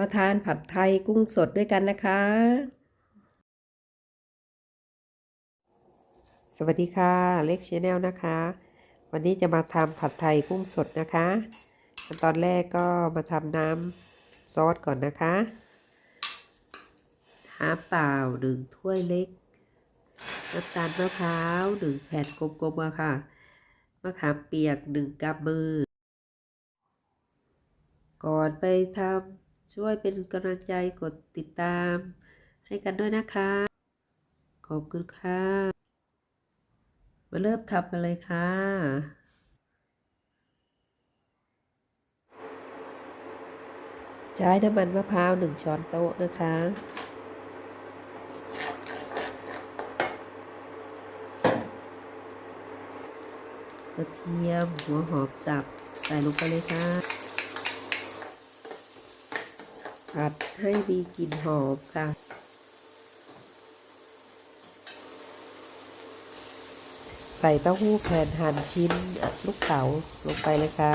มาทานผัดไทยกุ้งสดด้วยกันนะคะ สวัสดีค่ะ เล็กชแนลนะคะ วันนี้จะมาทำผัดไทยกุ้งสดนะคะขั้นตอนแรกก็มาทำน้ำซอสก่อนนะคะน้ำเปล่าหนึ่งถ้วยเล็กน้ำตาลมะพร้าวหนึ่งแผ่นกลมๆอะค่ะมะขามเปียกหนึ่งกำมือ ก่อนไปทำ ช่วยเป็นกำลังใจกดติดตาม ให้กันด้วยนะคะ ขอบคุณค่ะ มาเริ่มทำกันเลยค่ะใช้น้ำมันมะพร้าวหนึ่งช้อนโต๊ะนะคะ กระเทียมหัวหอมสับ ใส่ลงไปเลยค่ะ ผัดให้มีกลิ่นหอมค่ะ ใส่เต้าหู้แผ่นหั่นชิ้นลูกเต๋าลงไปเลยค่ะ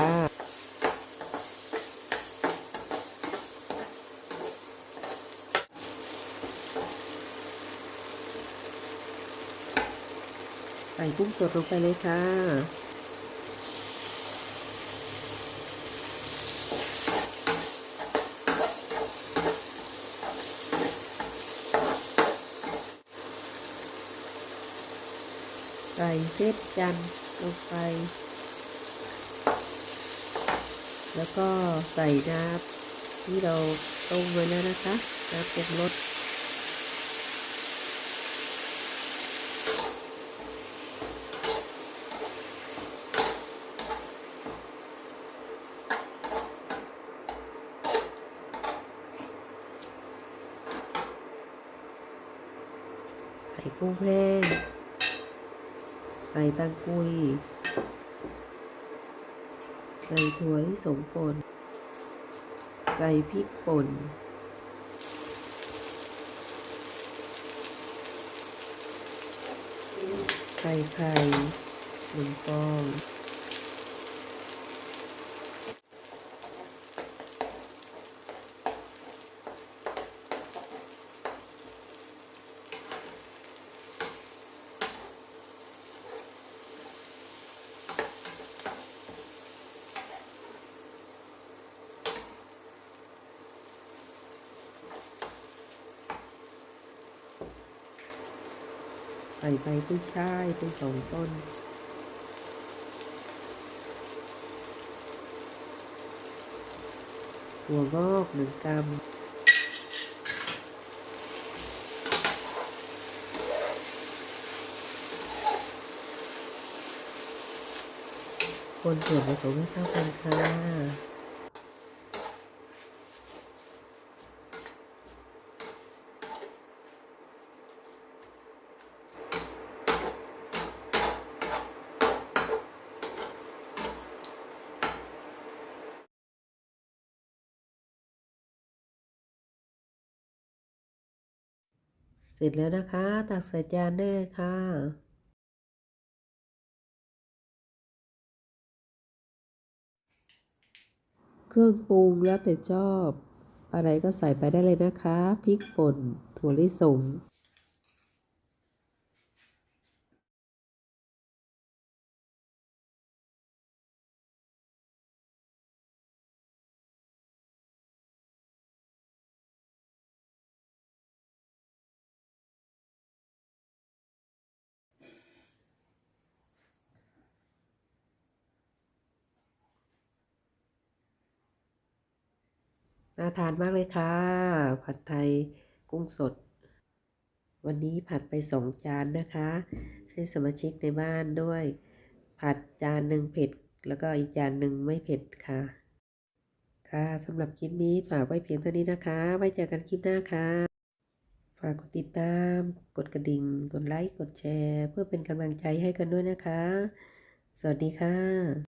ใส่กุ้งสดลงไปเลยค่ะ ใส่เส้นจันทร์ลงไป แล้วก็ใส่น้ำที่เราต้มไว้แล้วนะคะน้ำปรุงรสใส่กุ้งแห้ง ใส่ตังกุย ใส่ถั่วที่สมป่น ใส่พริกป่น ใส่ไข่หนึ่งฟอง ใส่ใบกุ้ยช่ายเป็นสองต้น หัวงอกหนึ่งกรัมคนส่วนผสมให้เข้ากันค่ะ เส ร็จแล้วนะคะ ตักใส่จานได้ค่ะเครื่องปรุงแล้วแต่ชอบ อะไรก็ใส่ไปได้เลยนะคะพริกป่นถั่วลิสง น่าทานมากเลยค่ะ ผัดไทยกุ้งสด วันนี้ผัดไปสองจานนะคะ ให้สมาชิกในบ้านด้วย ผัดจานหนึ่งเผ็ด แล้วก็อีกจานหนึ่งไม่เผ็ดค่ะ ค่ะสำหรับคลิปนี้ฝากไว้เพียงเท่านี้นะคะ ไว้เจอกันคลิปหน้าค่ะ ฝากกดติดตาม กดกระดิ่ง กดไลค์ กดแชร์ เพื่อเป็นกำลังใจให้กันด้วยนะคะ สวัสดีค่ะ